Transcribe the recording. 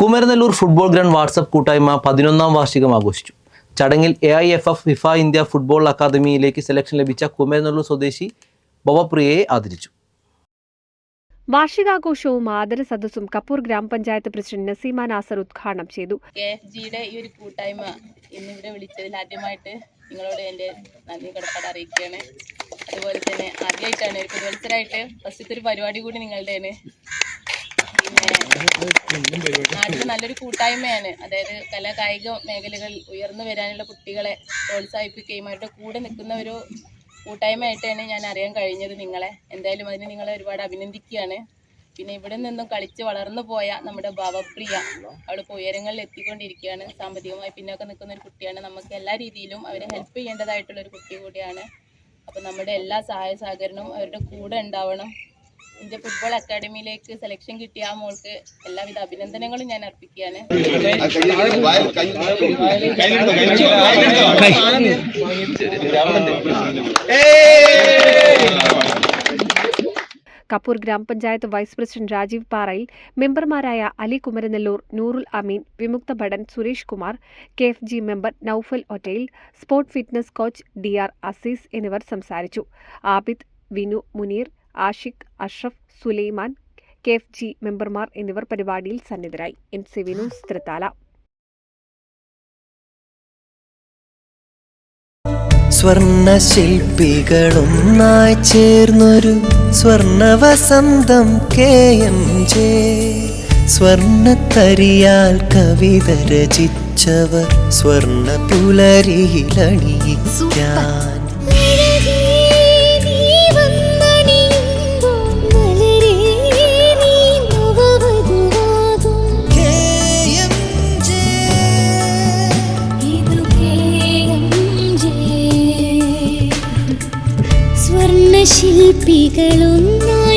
Kumaranellur football ground WhatsApp കൂട്ടായ്മ പതിനൊന്നാം വാർഷികം ആഘോഷിച്ചു. ചടങ്ങിൽ A I F F FIFA India football അക്കാദമിയിലേക്ക് selection ലഭിച്ച കുമരനെല്ലൂർ സ്വദേശി ബവപ്രിയയെ ആദരിച്ചു. വാർഷികാഘോഷവും ആദര സദസ്സും കപ്പൂർ ഗ്രാമപഞ്ചായത്ത് പ്രസിഡന്റ് നസീമ നാസർ ഉദ്ഘാടനം ചെയ്തു. കെ എഫ് ജിയുടെ ഈ ഒരു കൂട്ടായ്മ ഇന്നിവിടെ വിളിച്ചതിൽ ആദ്യമായിട്ട് നിങ്ങളോട് എന്റെ നന്ദി കടപ്പാട് അറിയിക്കുകയാണ്. അതുപോലെ തന്നെ ആദ്യമായിട്ടാണ് ഒരു പുതുവത്സരമായിട്ട് ഫസ്റ്റത്തെ ഒരു പരിപാടി കൂടി നിങ്ങളുടെയാണ് പിന്നെ നല്ലൊരു കൂട്ടായ്മയാണ്. അതായത് കല കായിക മേഖലകളിൽ ഉയർന്നു വരാനുള്ള കുട്ടികളെ പ്രോത്സാഹിപ്പിക്കുകയും അവരുടെ കൂടെ നിൽക്കുന്ന ഒരു കൂട്ടായ്മയായിട്ടാണ് ഞാൻ അറിയാൻ കഴിഞ്ഞത് നിങ്ങളെ. എന്തായാലും അതിന് നിങ്ങളെ ഒരുപാട് അഭിനന്ദിക്കുകയാണ്. പിന്നെ ഇവിടെ നിന്നും കളിച്ച് വളർന്നു പോയ നമ്മുടെ ഭവപ്രിയ അവളിപ്പോൾ ഉയരങ്ങളിൽ എത്തിക്കൊണ്ടിരിക്കുകയാണ്. സാമ്പത്തികമായി പിന്നൊക്കെ നിൽക്കുന്ന ഒരു കുട്ടിയാണ്. നമുക്ക് എല്ലാ രീതിയിലും അവരെ ഹെൽപ്പ് ചെയ്യേണ്ടതായിട്ടുള്ള ഒരു കുട്ടി കൂടിയാണ്. അപ്പം നമ്മുടെ എല്ലാ സഹായ സഹകരണവും അവരുടെ കൂടെ ഉണ്ടാവണം. ഇന്ത്യ ഫുട്ബോൾ അക്കാദമിയിലേക്ക് സെലക്ഷൻ കിട്ടിയ ആ മോൾക്ക് എല്ലാവിധ അഭിനന്ദനങ്ങളും ഞാൻ അർപ്പിക്കുകയാണ്. കപ്പൂർ ഗ്രാമപഞ്ചായത്ത് വൈസ് പ്രസിഡന്റ് രാജീവ് പാറയിൽ മെമ്പർമാരായ അലി കുമരനെല്ലൂർ നൂറുൽ അമീൻ വിമുക്ത ഭടൻ Suresh Kumar K F G member Noufal Ottayil sport fitness coach D R Azeez എന്നിവർ സംസാരിച്ചു. Abid Vinu Muneer Ashiq Ashraf Sulaiman K F G മെമ്പർമാർ എന്നിവർ പരിപാടിയിൽ സന്നിധരായി. എൻ സി വിനൂസ് തൃത്താല സ്വർണ ശില്പികളൊന്നായി ചേർന്നൊരു സ്വർണ വസന്തം കെ എം ജെ. സ്വർണത്തരിയാൽ കവിത രചിച്ചവർ സ്വർണ പുലരിയിലണിയിക്കാൻ സ്വർണശില്പികളൊന്നായി